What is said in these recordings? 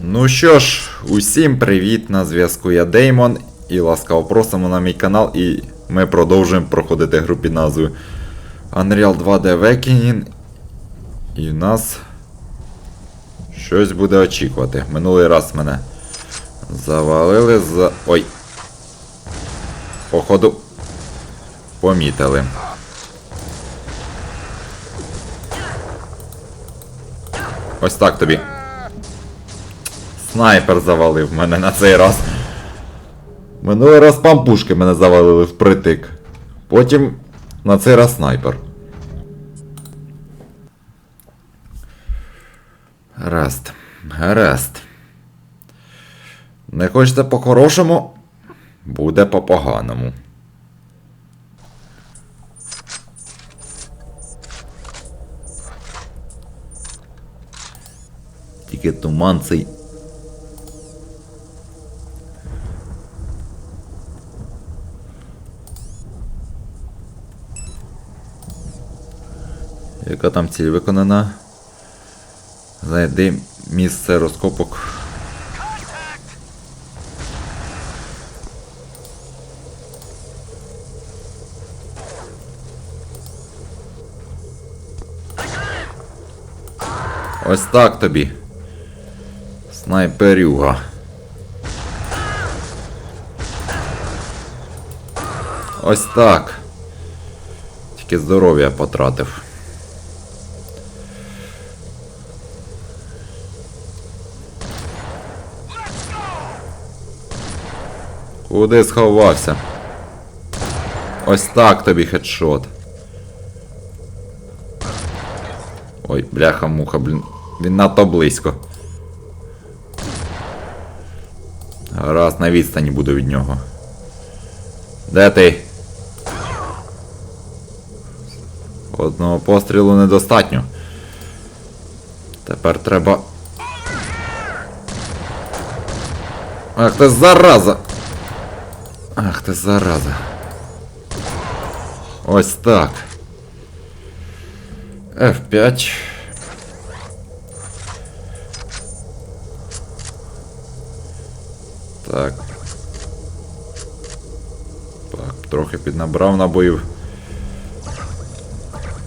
Ну що ж, усім привіт! На зв'язку я Деймон і ласкаво просимо на мій канал, і ми продовжуємо проходити гру під назвою Unreal 2D Awakening. І в нас щось буде очікувати. Минулий раз мене завалили за. Ой. Походу. Помітили. Ось так тобі. Снайпер завалив мене на цей раз. Минулий раз пампушки мене завалили впритик. Потім на цей раз снайпер. Гаразд. Гаразд. Не хочете по-хорошому? Буде по-поганому. Тільки туман цей Яка там ціль виконана? Знайди місце розкопок. Ось так тобі. Снайперюга. Ось так. Тільки здоров'я потратив. Куди сховався? Ось так тобі хедшот. Ой, бляха-муха, блін. Він надто близько. Раз на відстані буду від нього. Де ти? Одного пострілу недостатньо. Тепер треба. Ах ти зараза! Ах зараза. Ось так. F5. Так. Так, трохи піднабрав набоїв.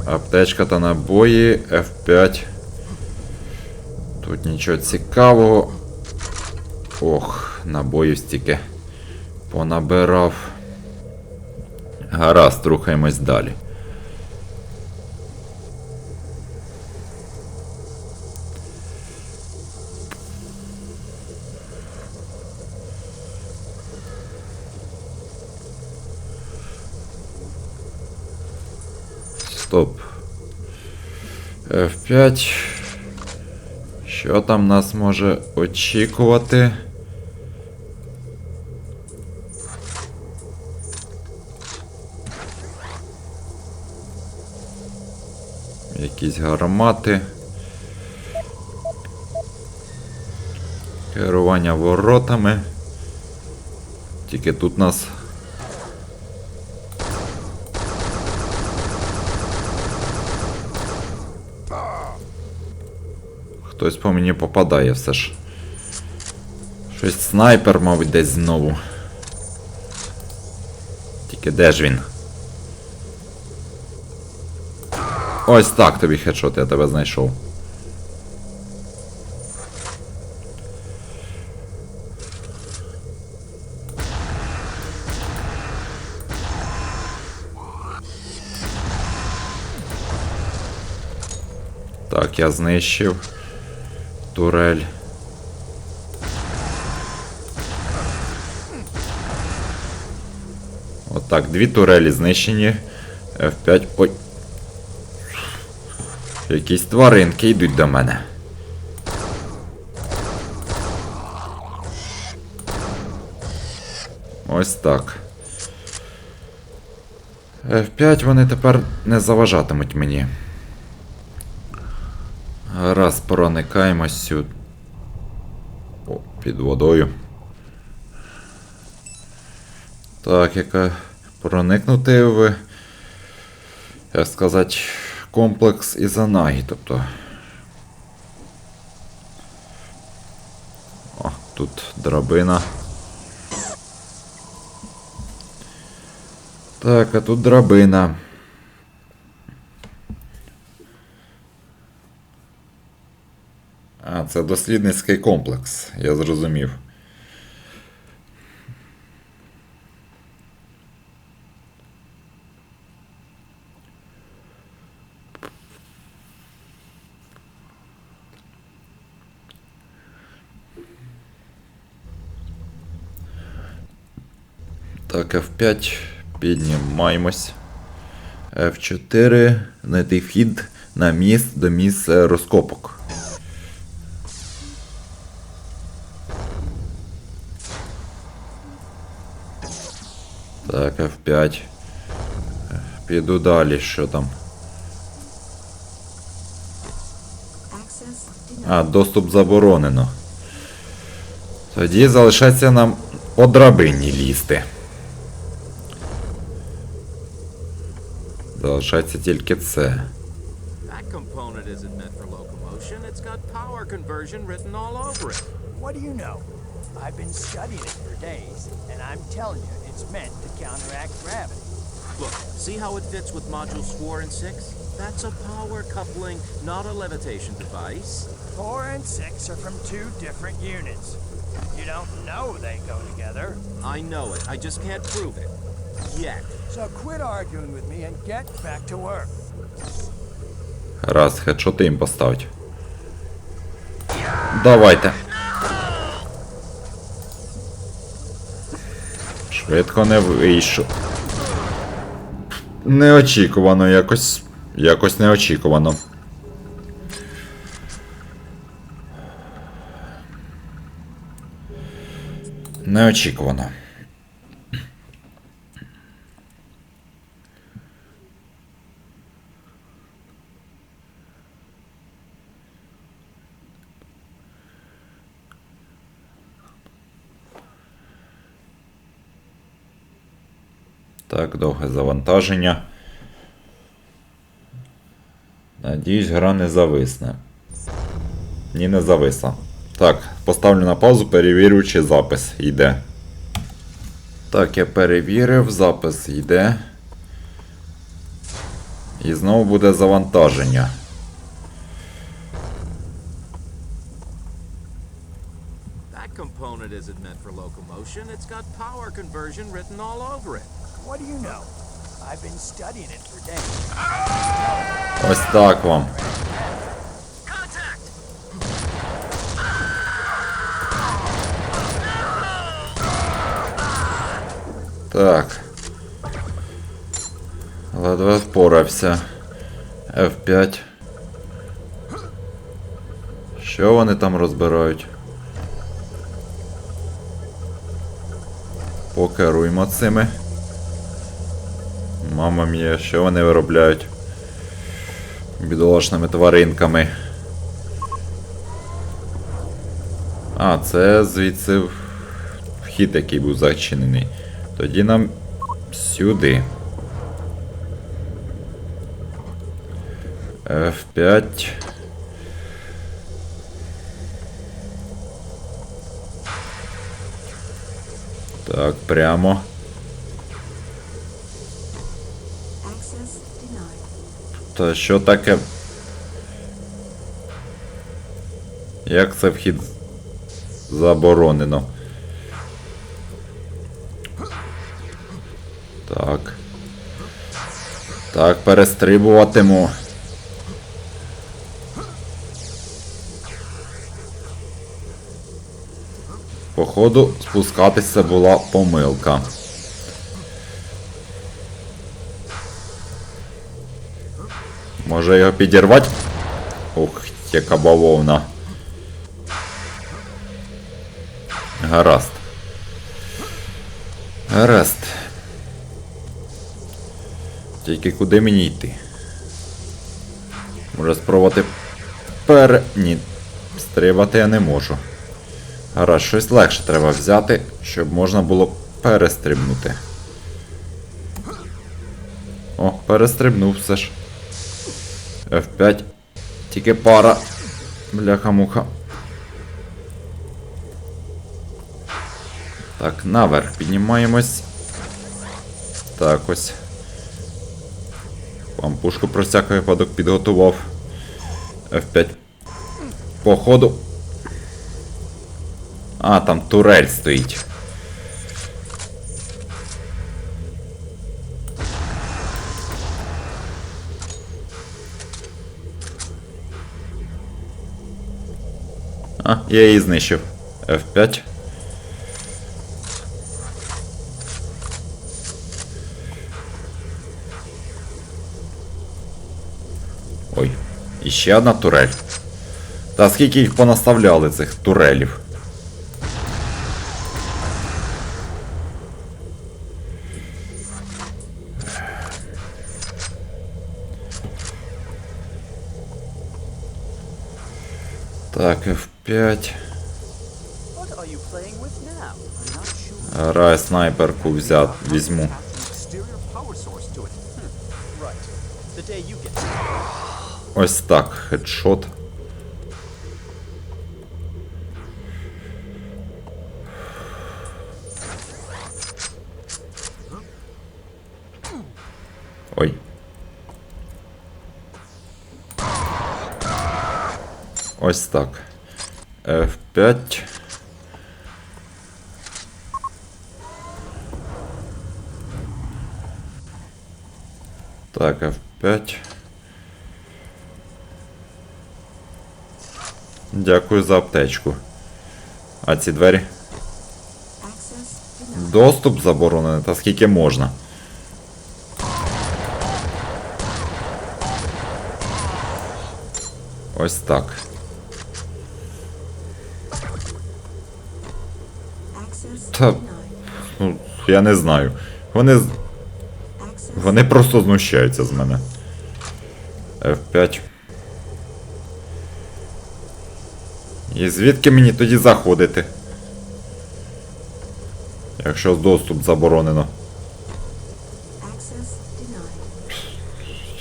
Аптечка та набої. F5. Тут нічого цікавого. Ох, набоїв стільки понабирав. Гаразд, рухаємось далі. Стоп. F5. Що там нас може очікувати? Якісь гармати. Керування воротами. Тільки тут нас. Хтось по мені попадає все ж. Щось снайпер, мабуть, десь знову. Тільки де ж він? Ось так тобі хедшот, я тебе знайшов. Так, я знищив турель. Отак, дві турелі знищені. F5. Ой. Якісь тваринки йдуть до мене. Ось так. F5 вони тепер не заважатимуть мені. Раз проникаємо сюди. О, під водою. Так, яка проникнути в, як сказати, комплекс Ізанагі, тобто. О, Тут драбина. Так, а тут драбина. А, це дослідницький комплекс, я зрозумів. Так, F5, піднімаємось. F4, знайти вхід на міст до місця розкопок. Так, F5. Піду далі, що там. А, доступ заборонено. Тоді залишається нам по драбині лізти. Залишається тільки це. That component isn't meant for locomotion. It's got power conversion written all over it. What do you know? I've been studying it for days, and I'm telling you, it's meant to counteract gravity. Look, see how it fits with modules 4 and 6? That's a power coupling, not a levitation device. Four and six are from two different units. You don't know they go together, I know it. I just can't prove it. Yet. So quit arguing with me and get back to work. Раз, хедшоти їм поставить. Давайте. Швидко не вийшов. Неочікувано якось. Якось неочікувано. Неочікувано. Так, довге завантаження. Надіюсь, гра не зависне. Ні, не зависла. Так, поставлю на паузу, перевірю, чи запис йде. Так, я перевірив, запис йде. І знову буде завантаження. That component isn't meant for locomotion. It's got power conversion. What do you know? I've been studying it for days. Ось так вам. Так. Ледве впорався. F5. Що вони там розбирають? Покеруємо цими. Мама мія, що вони виробляють? Бідолашними тваринками. А, це звідси вхід, який був зачинений. Тоді нам сюди. F5. Так, прямо. Та що таке? Як це вхід заборонено? Так. Так, перестрибуватиму. Походу, спускатися була помилка. Може його підірвати? Ух, яка бавовна. Гаразд. Гаразд. Тільки куди мені йти? Може спробувати пере... Ні. Стрибати я не можу. Гаразд, щось легше треба взяти, щоб можна було перестрибнути. О, перестрибнув все ж. F5. Тільки пара. Бляха-муха. Так, наверх піднімаємось. Так ось. Пампушку про всякий випадок підготував. F5. Походу. А, там турель стоїть. Я її знищив. F5. Ой, іще одна турель. Та скільки їх понаставляли цих турелів? 5. Рай снайперку взят, візьму. Ось так, хедшот. Ой. Ось так. F5. Так, F5. Дякую за аптечку. А ці двері? Доступ заборонений, та скільки можна. Ось так. Та- Ну, я не знаю. Вони, вони просто знущаються з мене. F5. І звідки мені тоді заходити? Якщо доступ заборонено.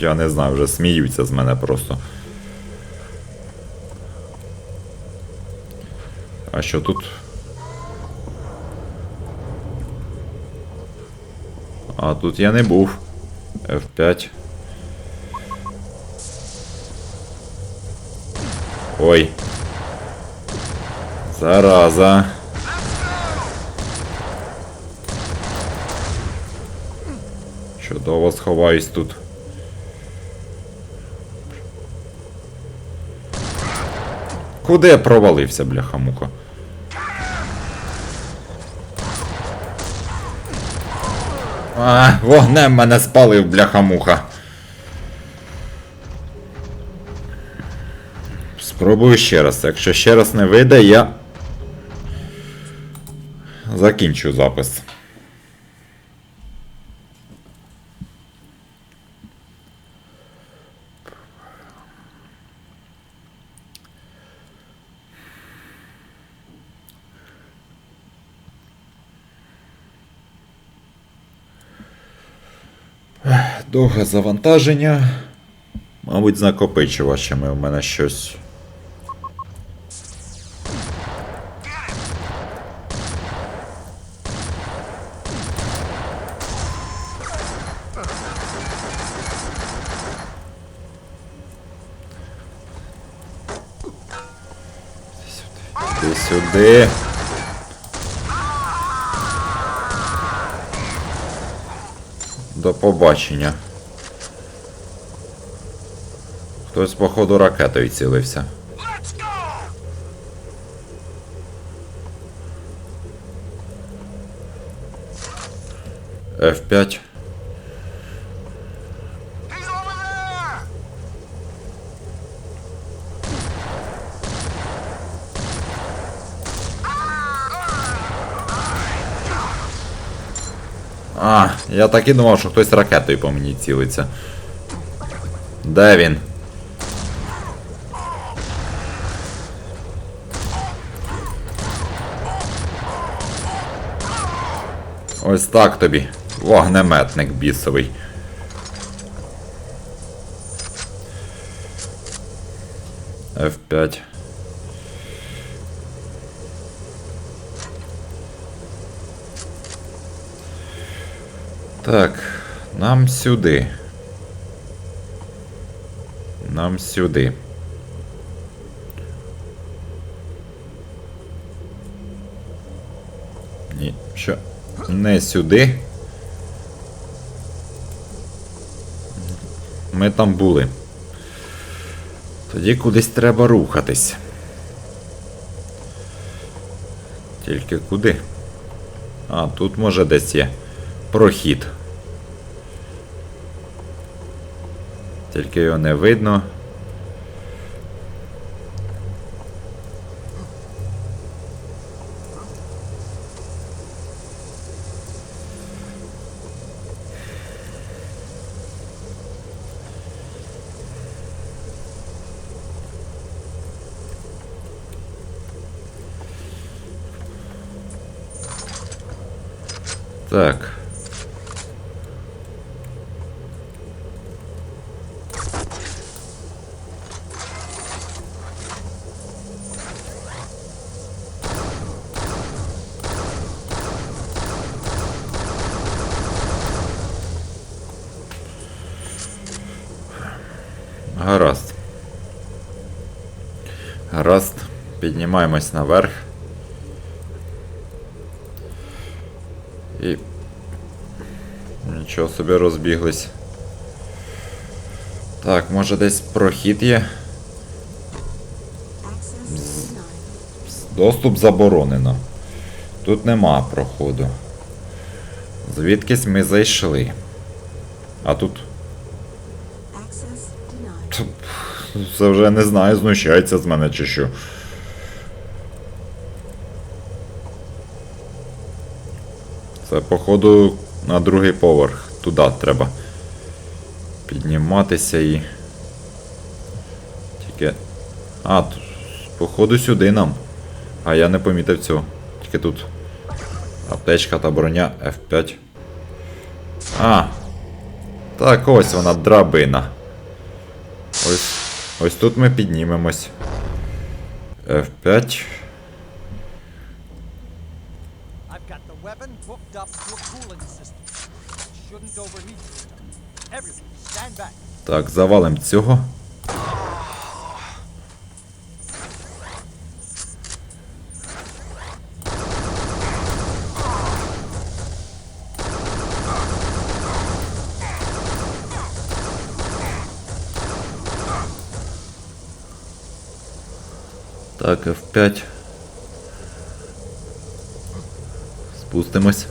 Я не знаю, вже сміються з мене просто. А що тут? А тут я не був. F5. Ой. Зараза. Чудово сховаюсь тут. Куди я провалився, бляха-муха? А, вогнем мене спалив, бляхамуха. Спробую ще раз. Якщо ще раз не вийде, я закінчу запис. Довге завантаження. Мабуть, з накопичувачами у мене щось. Сюди. До побачення. Хтось, походу, ракетою цілився. F5. А, я так і думав, що хтось ракетою по мені цілиться. Де він? Ось так тобі. Вогнеметник бісовий. F5. Так, нам сюди. Нам сюди. Не сюди. Ми там були. Тоді кудись треба рухатись. Тільки куди? А, тут може десь є прохід. Тільки його не видно. Так. Гаразд. Гаразд. Піднімаємось наверх. Нічого собі розбіглись. Так, може десь прохід є. Доступ заборонено. Тут нема проходу. Звідкись ми зайшли. А тут. Це вже не знаю, знущається з мене чи що. Це, походу, на другий поверх. Туди треба підніматися і. Тільки. А, тут, походу сюди нам. А я не помітив цього. Тільки тут. Аптечка та броня F5. А. Так ось вона драбина. Ось, ось тут ми піднімемось. F5. I've got the weapon hooked up to a cooling system. Так, завалим цього. Так, F5. Спустимось.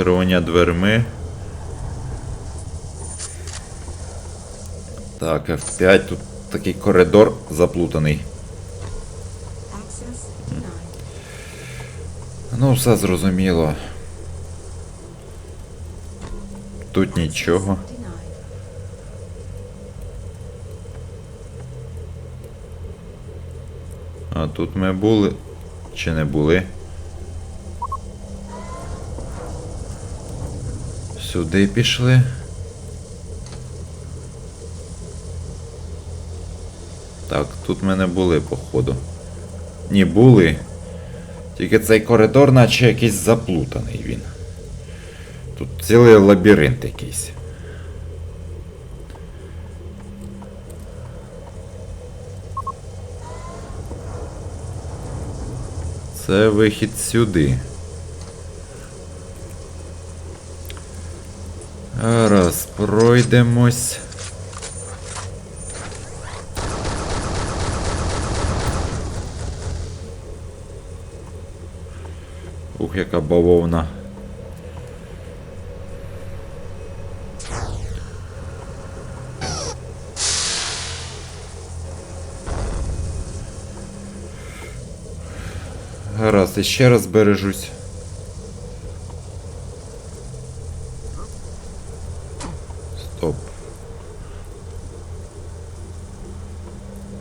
Керування дверми. Так, F5, тут такий коридор заплутаний. Ну, все зрозуміло. Тут нічого. А тут ми були. Чи не були? Сюди пішли. Так, тут ми не були, походу. Ні, були. Тільки цей коридор, наче якийсь заплутаний він. Тут цілий лабіринт якийсь. Це вихід сюди. Раз, пройдемось. Ух, яка бавовна. І ще раз бережусь. Стоп.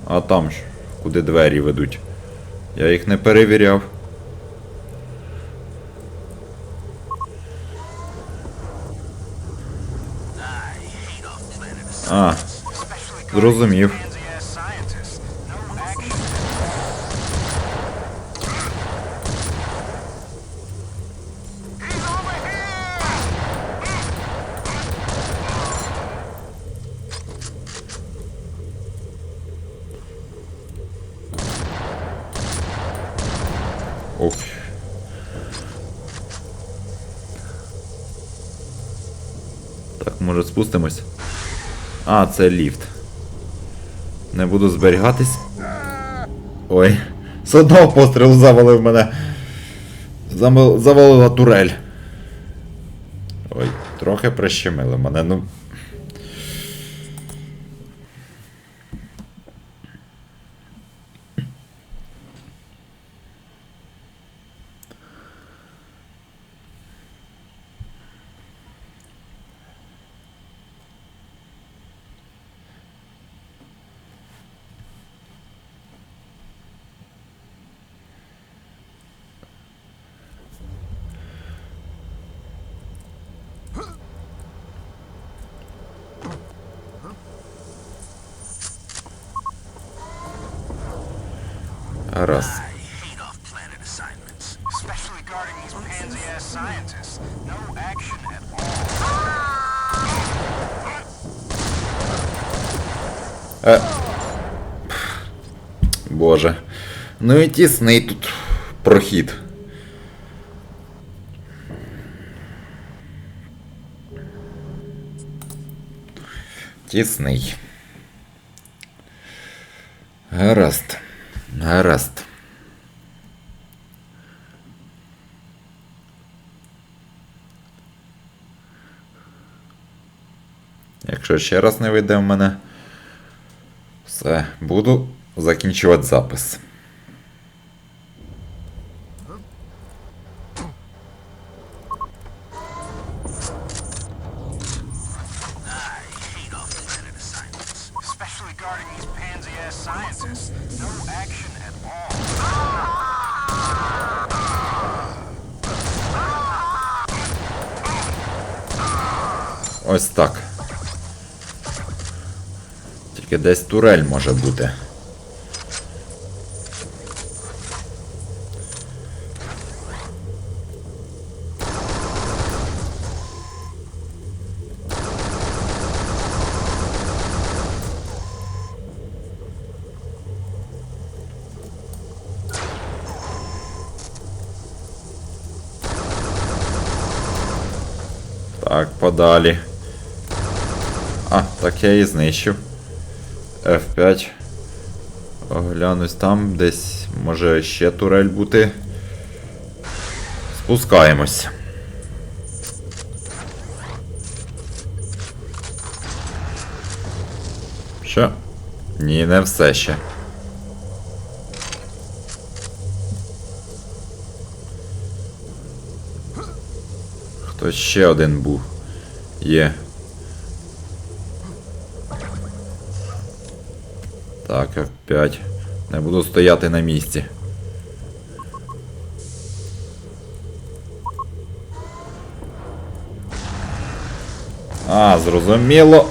А там ж, куди двері ведуть. Я їх не перевіряв. А, зрозумів. Ух. Так, може спустимось? А, це ліфт. Не буду зберігатись. Ой. З одного пострілу завалив мене. Завалила турель. Ой, трохи прищемили мене, ну. At all. Боже. Ну і тісний тут прохід. Тісний. Гаразд. Гаразд. Якщо ще раз не вийде в мене, все, буду закінчувати запис. Ось так. Тільки десь турель може бути. Так, подалі. А, так я і знищив. F5. Оглянусь там, десь може ще турель бути. Спускаємось. Що? Ні, не все ще. Хтось ще один був. Є. F5. Не буду стояти на місці. А, зрозуміло.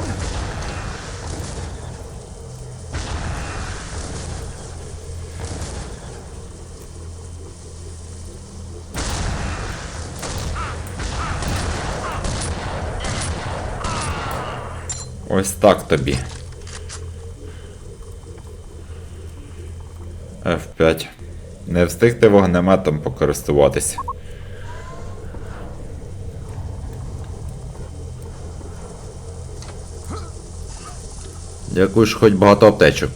Ось так тобі. F5. Не встигти вогнеметом покористуватись. Дякую, що хоч багато аптечок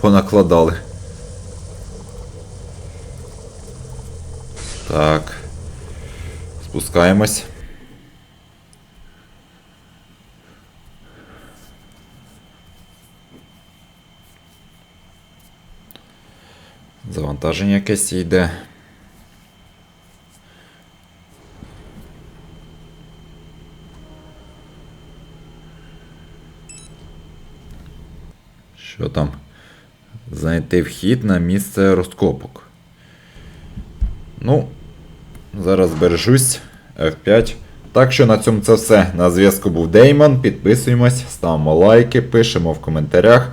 понакладали. Так. Спускаємось. Завантаження якесь йде. Що там? Знайти вхід на місце розкопок. Ну, зараз збережусь. F5. Так що на цьому це все. На зв'язку був Деймон. Підписуємось, ставимо лайки, пишемо в коментарях.